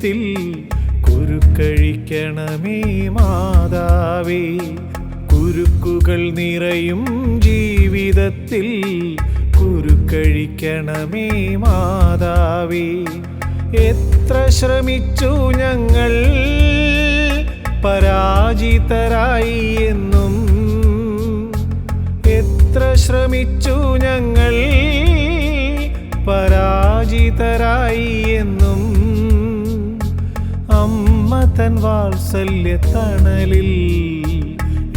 ജീവിതത്തിൽ കുരുക്കഴിക്കണമേ മാതാവേ. കുരുക്കുകൾ നിറയും ജീവിതത്തിൽ കുരുക്കഴിക്കണമേ മാതാവേ. എത്ര ശ്രമിച്ചു ഞങ്ങൾ പരാജിതരായി എന്നും. എത്ര ശ്രമിച്ചു ഞങ്ങൾ പരാജിതരായി വാത്സല്യ തണലിൽ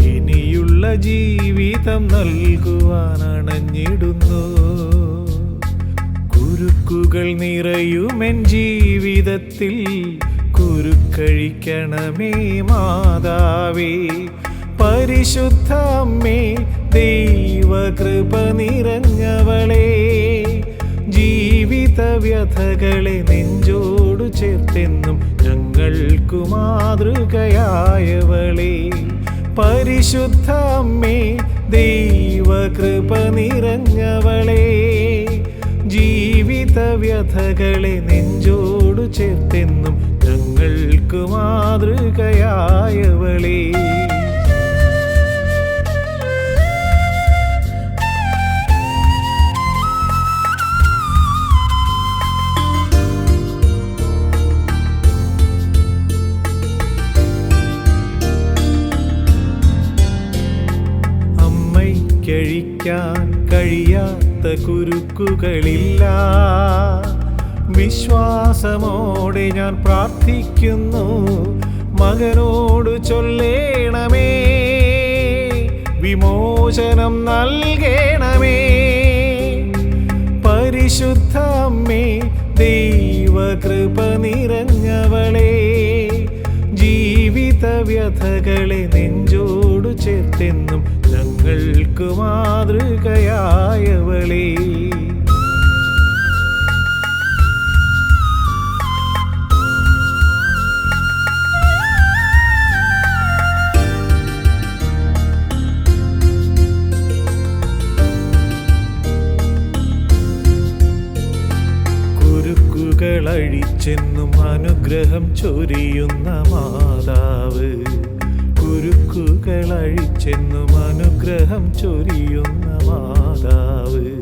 ഇനിയുള്ള ജീവിതം നൽകുവാനണഞ്ഞിടുന്നു. കുരുക്കുകൾ നിറയുമെൻ ജീവിതത്തിൽ കുരുക്കഴിക്കണമേ മാതാവേ. പരിശുദ്ധ അമ്മേ ദൈവകൃപ നിറഞ്ഞവളേ. ജീവിത വ്യഥകളെ നെഞ്ചോടു ചേർത്തെന്നും ഞങ്ങൾക്കു മാതൃകയായവളെ. പരിശുദ്ധ അമ്മേ ദൈവകൃപ നിറഞ്ഞവളെ. ജീവിത വ്യഥകളെ നെഞ്ചോടു ചേർത്തെന്നും ഞങ്ങൾക്കു മാതൃകയായവളേ. അമ്മയ്ക്കഴിക്കാൻ കഴിയാത്ത കുരുക്കുകളില്ല. വിശ്വാസമോടെ ഞാൻ പ്രാർത്ഥിക്കുന്നു മകനോട് ചൊല്ലേണമേ. വിമോചനം നൽകേണമേ. പരിശുദ്ധ അമ്മേ ദൈവകൃപ നിറഞ്ഞവളെ. ജീവിത വ്യഥകളെ നെഞ്ചോടു ചേർത്തെന്നും ഞങ്ങൾക്ക് മാതൃകയായവളേ. കുരുക്കുകളഴിച്ചെന്നും അനുഗ്രഹം ചൊരിയുന്ന മാതാവ്. കുരുക്കുകൾ അഴിച്ചെന്നും അനുഗ്രഹം ചൊരിയുന്ന മാതാവ്.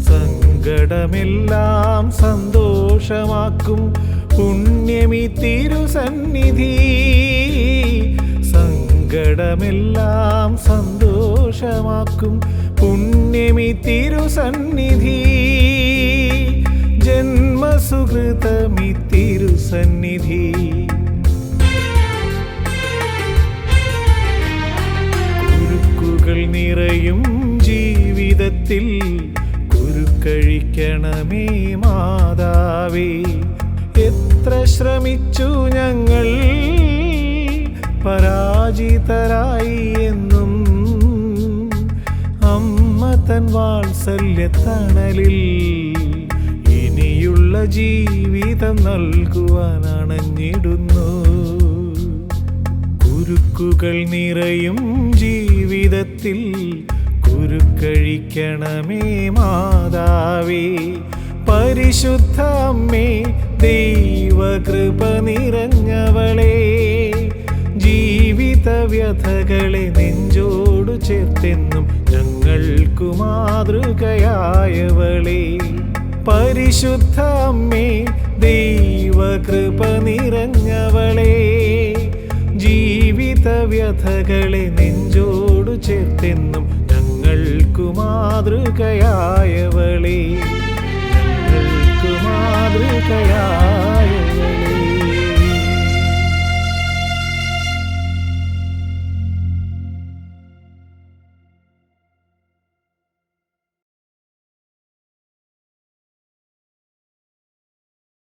സങ്കടമെല്ലാം സന്തോഷമാക്കും പുണ്യമി തിരുസന്നിധി. സങ്കടമെല്ലാം സന്തോഷമാക്കും പുണ്യമി തിരുസന്നിധി. ജന്മസുഹൃതമി തിരുസന്നിധി. ജീവിതത്തിൽ കുരുക്കഴിക്കണമേ മാതാവേ. എത്ര ശ്രമിച്ചു ഞങ്ങൾ പരാജിതരായി എന്നും. അമ്മ തൻ വാത്സല്യ തണലിൽ ഇനിയുള്ള ജീവിതം നൽകുവാനണഞ്ഞിടുന്നു. കുരുക്കുകൾ നിറയും ജീവിതത്തിൽ കുരുക്കഴിക്കണമേ മാതാവേ. പരിശുദ്ധ അമ്മേ ദൈവകൃപ നിറഞ്ഞവളേ. ജീവിത വ്യഥകളെ നെഞ്ചോടു ചേർത്തെന്നും ഞങ്ങൾക്കു മാതൃകയായവളേ. പരിശുദ്ധ അമ്മേ ദൈവകൃപ നിറഞ്ഞവളേ. ജീവിത വ്യഥകളെ നെഞ്ചോടു ചേർത്തെന്നും മാതൃകയായവളേ.